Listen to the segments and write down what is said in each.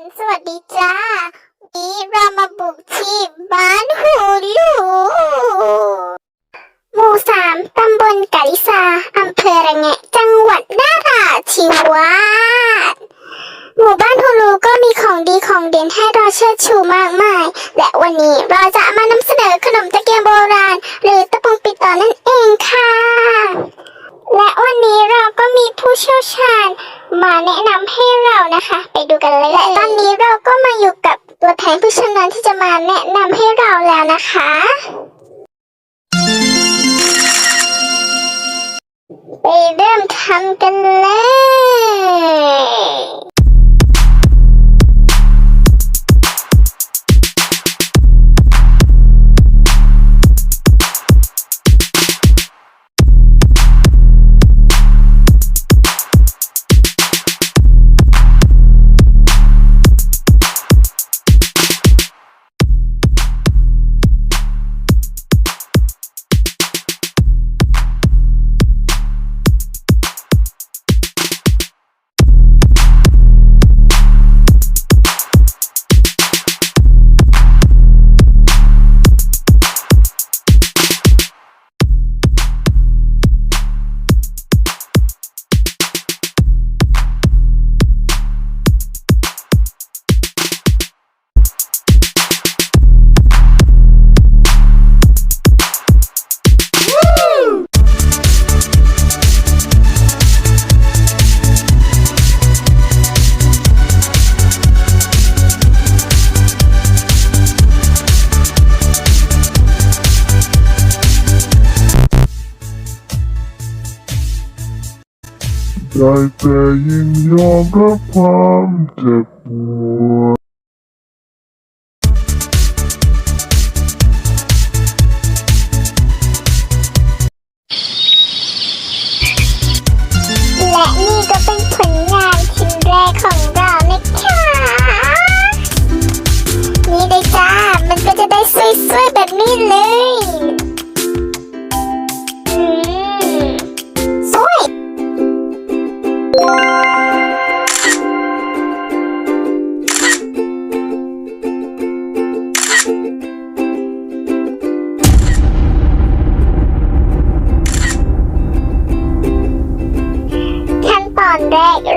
นสวัสดีจ้านี้เรามาบุกที่บ้านหูลูหมู่สามตำบลกะลิซาอำเภอระแงจังหวัดนราธิวาสหมู่บ้านฮูลูก็มีของดีของเด่นให้เราเชิดชูมากมาย และวันนี้เราจะมานำเสนอขนมตะเกียงโบราณ หรือต มีผู้เชี่ยวชาญมาแนะนำให้เรานะคะ ไปดูกันเลยและตอนนี้เราก็มาอยู่กับตัวแทนผู้ชำนาญที่จะมาแนะนำให้เราแล้วนะคะ ไปเริ่มทำกันเลย ใจแต่ยินยอมรับความเจ็บปวด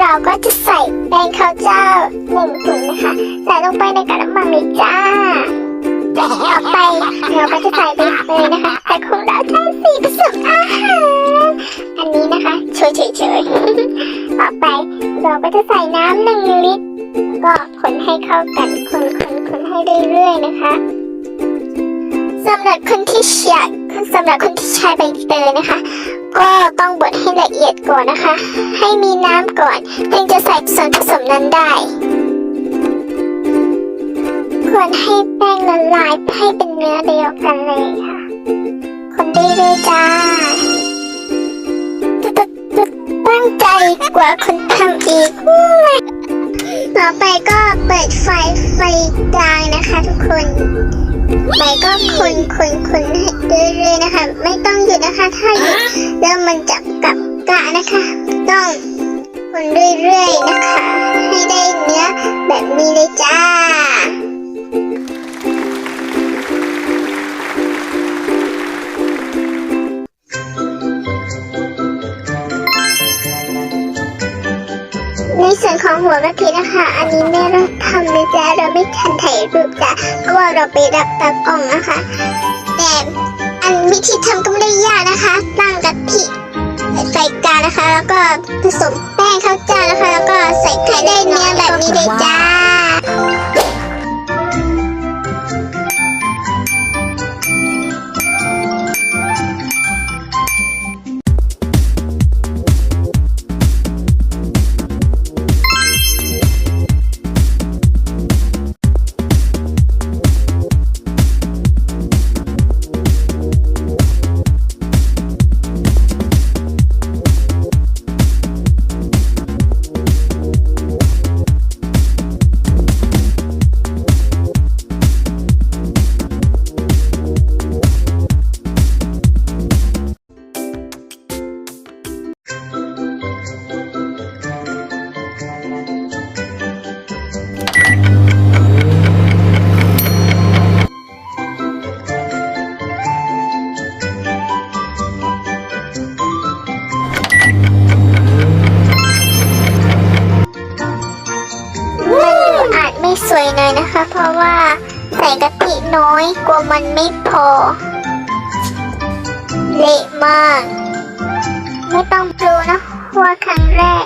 เราก็จะใส่แป้งข้าวเจ้าหนึ่งถุงนะคะใส่ลงไปในกระมังเลยจ้าต่อไปเราก็จะใส่ใบเตยนะคะ แต่ของเราใช้สีผสมอาหารอันนี้นะคะเฉยๆเฉยๆต่อไปเราก็จะใส่น้ำหนึ่งลิตรก็คนให้เข้ากันคนคนคนให้เรื่อยๆนะคะ สำหรับคนที่อยากสำหรับคนที่ใช้ใบเตยนะคะ ก็ต้องบดให้ละเอียดก่อนนะคะ ให้มีน้ำก่อนถึงจะใส่ส่วนผสมนั้นได้ควรให้แป้งละลายให้เป็นเนื้อเดียวกันเลยค่ะ คนดีเลยจ้าตั้งใจกว่าคนทำอีก ต่อไปก็เปิดไฟไฟกลางนะคะทุกคน ไปก็คนคนคนให้เรื่อยๆนะคะ ไม่ต้องหยุดนะคะ ถ้าหยุดแล้วมันจะกลับกะนะคะ ต้องคนเรื่อยๆนะคะ ให้ได้เนื้อแบบนี้เลยจ้า ในส่วนของหัวกะทินะคะ อันนี้แม่เราทำนะจ๊ะเราไม่ทันถ่ายรูปจ้ะเพราะว่าเราไปรับตากล้องนะคะ แต่อันวิธีทำก็ไม่ได้ยากนะคะตั้งกะทิใส่กานะคะ แล้วก็ผสมแป้งข้าวเจ้านะคะ แล้วก็ใส่ไข่ได้ กะทิน้อยกลัวมันไม่พอ เละมาก ไม่ต้องรู้นะว่าครั้งแรก